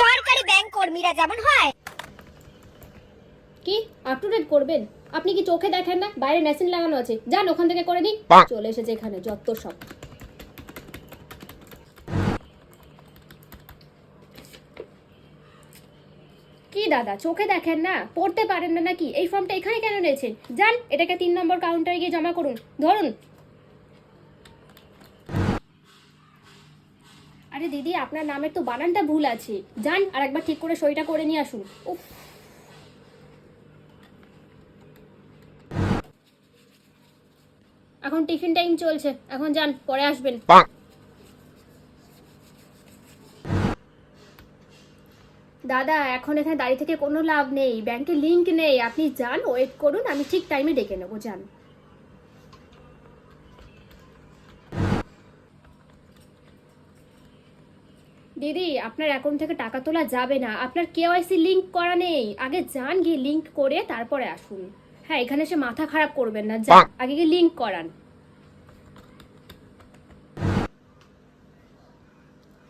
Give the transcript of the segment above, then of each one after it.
সরকারি ব্যাংক কর্মীরা যেমন হয়। কি? আপ টু ডেট করবেন? আপনি কি চোখে দেখেন না? বাইরে মেশিন লাগানো আছে। যান ওখান থেকে করে নিন। চলে এসেছে এখানে যত সব। কি দাদা চোখে দেখেন না? পড়তে পারেন না নাকি? এই ফর্মটা এখানে কেন নিয়েছেন? যান এটাকে তিন নম্বর কাউন্টারে গিয়ে জমা করুন। ধরুন আরে দিদি আপনার নামের তো বানানটা ভুল আছে। যান আর একবার ঠিক করে সইটা করে নিয়ে আসুন। উফ। এখন টিফিন টাইম চলছে। এখন যান পরে আসবেন। দাদা এখন এখানে দাঁড়িয়ে থেকে কোনো লাভ নেই। ব্যাংকে লিংক নেই। আপনি যান ওয়েট করুন আমি ঠিক টাইমে ডেকে নেব যান। দিদি আপনার অ্যাকাউন্ট থেকে টাকা তোলা যাবে না। আপনার কেওয়াইসি লিঙ্ক করা নেই। আগে যান গিয়ে লিঙ্ক করে তারপরে আসুন। হ্যাঁ এখানে এসে মাথা খারাপ করবেন না। যান আগে গিয়ে লিঙ্ক করান।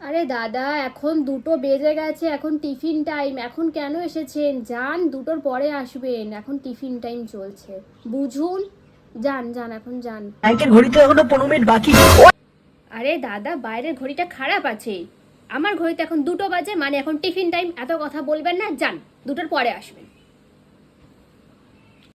আরে দাদা এখন দুটো বেজে গেছে। এখন টিফিন টাইম এখন কেন এসেছেন? যান দুটোর পরে আসবেন। এখন টিফিন টাইম চলছে। বুঝুন? যান যান এখন যান। ব্যাংকের ঘড়িতে এখনও পনেরো মিনিট বাকি। আরে দাদা বাইরের ঘড়িটা খারাপ আছে। আমার ঘড়িতে এখন দুটো বাজে মানে এখন টিফিন টাইম এত কথা বলবেন না, যান, দুটোর পরে আসবেন।